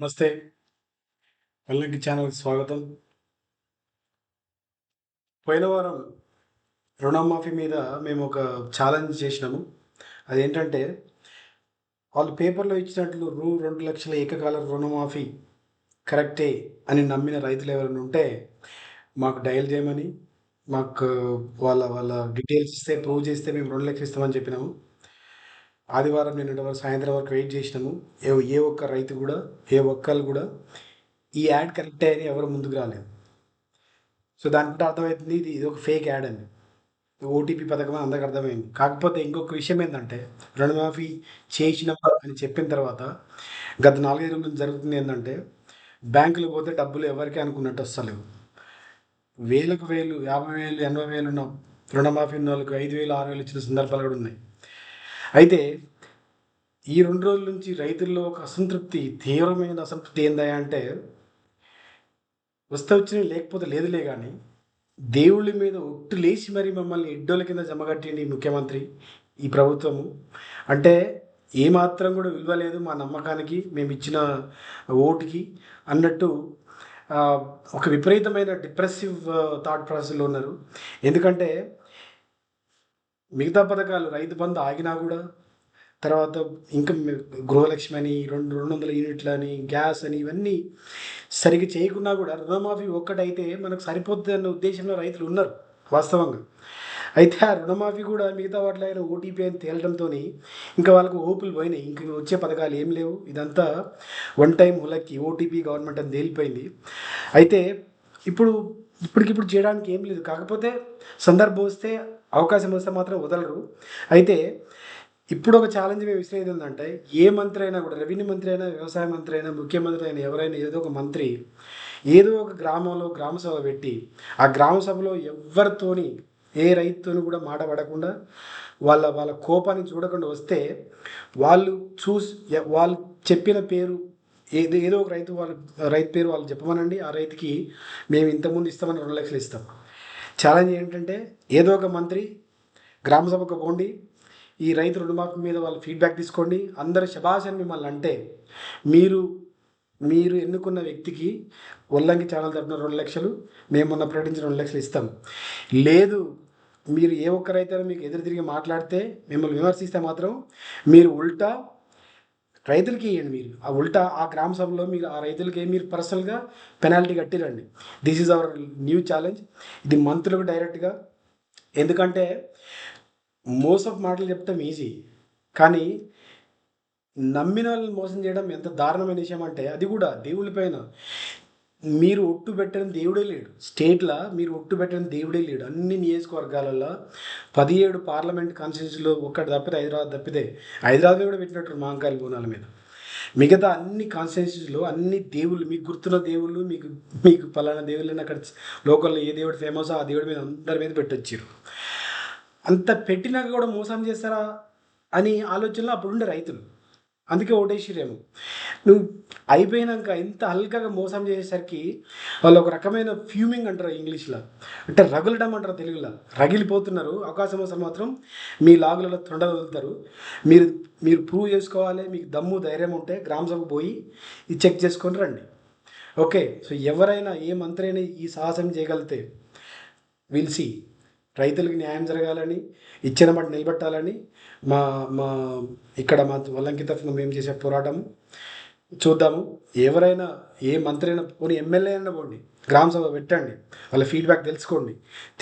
నమస్తే. వెల్లంకి ఛానల్కి స్వాగతం. పోయిన వారం రుణమాఫీ మీద మేము ఒక ఛాలెంజ్ చేసినాము. అదేంటంటే వాళ్ళు పేపర్లో ఇచ్చినట్లు రూ రెండు లక్షల ఏకకాల రుణమాఫీ కరెక్టే అని నమ్మిన రైతులు ఎవరైనా ఉంటే మాకు డయల్ చేయమని మాకు వాళ్ళ వాళ్ళ డీటెయిల్స్ ఇస్తే ప్రూవ్ చేస్తే మేము రెండు లక్షలు ఇస్తామని చెప్పినాము. ఆదివారం నిన్నటి వరకు సాయంత్రం వరకు వెయిట్ చేసినాము. ఏ ఏ ఒక్క రైతు కూడా ఏ ఒక్కరు కూడా ఈ యాడ్ కరెక్ట్ అని ఎవరు ముందుకు రాలేదు. సో దానికంటే అర్థమవుతుంది ఇది ఇది ఒక ఫేక్ యాడ్ అని ఓటీపీ పథకం అని అందరికి అర్థమైంది. కాకపోతే ఇంకొక విషయం ఏంటంటే రుణమాఫీ చేసిన అని చెప్పిన తర్వాత గత నాలుగైదు రోజుల నుంచి జరుగుతుంది ఏంటంటే బ్యాంకులు పోతే డబ్బులు ఎవరికి అనుకున్నట్టు వస్తలేవు. వేలకు వేలు యాభై వేలు ఎనభై వేలు ఉన్న రుణమాఫీ ఉన్న వాళ్ళకి ఐదు వేలు ఆరు వేలు ఇచ్చిన సందర్భాలు కూడా ఉన్నాయి. అయితే ఈ రెండు రోజుల నుంచి రైతుల్లో ఒక అసంతృప్తి తీవ్రమైన అసంతృప్తి ఏందా అంటే వస్తే వచ్చిన లేకపోతే లేదులే కానీ దేవుళ్ళ మీద ఒట్టు లేచి మరి మమ్మల్ని ఇడ్డోల కింద జమగట్టింది ముఖ్యమంత్రి ఈ ప్రభుత్వము. అంటే ఏమాత్రం కూడా విలువ లేదు మా నమ్మకానికి మేము ఇచ్చిన ఓటుకి అన్నట్టు ఒక విపరీతమైన డిప్రెసివ్ థాట్ ప్రాసెస్లో ఉన్నారు. ఎందుకంటే మిగతా పథకాలు రైతు బంధు ఆగినా కూడా తర్వాత ఇంకా గృహలక్ష్మి అని రెండు రెండు వందల యూనిట్లు అని గ్యాస్ అని ఇవన్నీ సరిగ్గా చేయకున్నా కూడా రుణమాఫీ ఒక్కటైతే మనకు సరిపోతుంది అన్న ఉద్దేశంలో రైతులు ఉన్నారు వాస్తవంగా. అయితే ఆ రుణమాఫీ కూడా మిగతా వాటిలో అయినా ఓటీపీ అని తేలడంతో ఇంకా వాళ్ళకు ఓపులు పోయినాయి. ఇంక వచ్చే పథకాలు ఏం లేవు. ఇదంతా వన్ టైం హులక్కి ఓటీపీ గవర్నమెంట్ అని తేలిపోయింది. అయితే ఇప్పుడు ఇప్పటికిప్పుడు చేయడానికి ఏం లేదు. కాకపోతే సందర్భం వస్తే అవకాశం వస్తే మాత్రం వదలరు. అయితే ఇప్పుడు ఒక ఛాలెంజ్ మేము విసిరేది ఏంటంటే ఏ మంత్రి అయినా కూడా రెవెన్యూ మంత్రి అయినా వ్యవసాయ మంత్రి అయినా ముఖ్యమంత్రి అయినా ఎవరైనా ఏదో ఒక మంత్రి ఏదో ఒక గ్రామంలో గ్రామ సభ పెట్టి ఆ గ్రామ సభలో ఎవరితోని ఏ రైతుతోని కూడా మాట పడకుండా వాళ్ళ వాళ్ళ కోపాన్ని చూడకుండా వస్తే వాళ్ళు చూసి వాళ్ళు చెప్పిన పేరు ఏదో ఏదో ఒక రైతు వాళ్ళ రైతు పేరు వాళ్ళు చెప్పమనండి ఆ రైతుకి మేము ఇంతకుముందు ఇస్తామని రెండు లక్షలు ఇస్తాం. ఛాలెంజ్ ఏంటంటే ఏదో ఒక మంత్రి గ్రామ సభకు పోండి ఈ రైతు రుణమాఫీ మీద వాళ్ళ ఫీడ్బ్యాక్ తీసుకోండి అందరు శబాష్ అని మిమ్మల్ని అంటే మీరు మీరు ఎన్నుకున్న వ్యక్తికి ఒల్లంకి ఛానల్ తరపున రెండు లక్షలు మేము మొన్న ప్రకటించిన రెండు లక్షలు ఇస్తాం. లేదు మీరు ఏ ఒక్కరైతే మీకు ఎదురు తిరిగి మాట్లాడితే మిమ్మల్ని విమర్శిస్తే మాత్రం మీరు ఉల్టా రైతులకి ఇవ్వండి మీరు. ఆ ఉల్టా ఆ గ్రామ సభలో మీరు ఆ రైతులకి మీరు పర్సనల్గా penalty కట్టిరండి. This is our new challenge ఇది మంత్రులకు డైరెక్ట్గా. ఎందుకంటే మోసపు మాటలు చెప్తాం ఈజీ కానీ నమ్మిన వాళ్ళని మోసం చేయడం ఎంత దారుణమైన విషయం అంటే అది కూడా దేవుళ్ళపైన పైన. మీరు ఒట్టు పెట్టని దేవుడే లేడు. స్టేట్లో మీరు ఒట్టు పెట్టని దేవుడే లేడు. అన్ని నియోజకవర్గాలలో పదిహేడు పార్లమెంట్ కాన్స్టిట్యూన్సీలో ఒక్కటి తప్పితే హైదరాబాద్ తప్పితే హైదరాబాద్ కూడా పెట్టినట్టు మాంకాయల బోనాల మీద. మిగతా అన్ని కాన్స్టిట్యూన్సీలో అన్ని దేవుళ్ళు మీకు గుర్తున్న దేవుళ్ళు మీకు మీకు పలానా దేవుళ్ళని అక్కడ లోకల్లో ఏ దేవుడు ఫేమస్ ఆ దేవుడి మీద అందరి మీద పెట్టొచ్చారు. అంత పెట్టినాక కూడా మోసం చేస్తారా అని ఆలోచనలో అప్పుడుండే రైతులు. అందుకే ఓటేసిరేమో నువ్వు అయిపోయినాక ఎంత హల్కగా మోసం చేసేసరికి వాళ్ళు ఒక రకమైన ఫ్యూమింగ్ అంటారు ఇంగ్లీష్లో. అంటే రగులడం అంటారు తెలుగులో. రగిలిపోతున్నారు. అవకాశం వస్తే మాత్రం మీ లాగులలో తొండ వదులుతారు. మీరు మీరు ప్రూవ్ చేసుకోవాలి. మీకు దమ్ము ధైర్యం ఉంటే గ్రామ సభకు పోయి ఇది చెక్ చేసుకొని రండి. ఓకే. సో ఎవరైనా ఏ మంత్రి అయినా ఈ సాహసం చేయగలిగితే విల్సీ రైతులకు న్యాయం జరగాలని ఇచ్చిన మాట నిలబెట్టాలని మా మా ఇక్కడ మా వల్లంకి తరఫున మేము చేసే పోరాటం చూద్దాము. ఎవరైనా ఏ మంత్రి అయినా పోనీ ఎమ్మెల్యే అయినా పోండి గ్రామ సభ పెట్టండి వాళ్ళ ఫీడ్బ్యాక్ తెలుసుకోండి.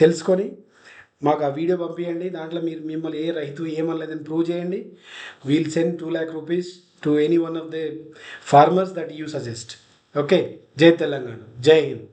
తెలుసుకొని మాకు ఆ వీడియో పంపించండి దాంట్లో మీరు మిమ్మల్ని ఏ రైతు ఏమనలేదని ప్రూవ్ చేయండి. We'll send two lakh rupees to any one of the farmers that you suggest okay జై తెలంగాణ. జై హింద్.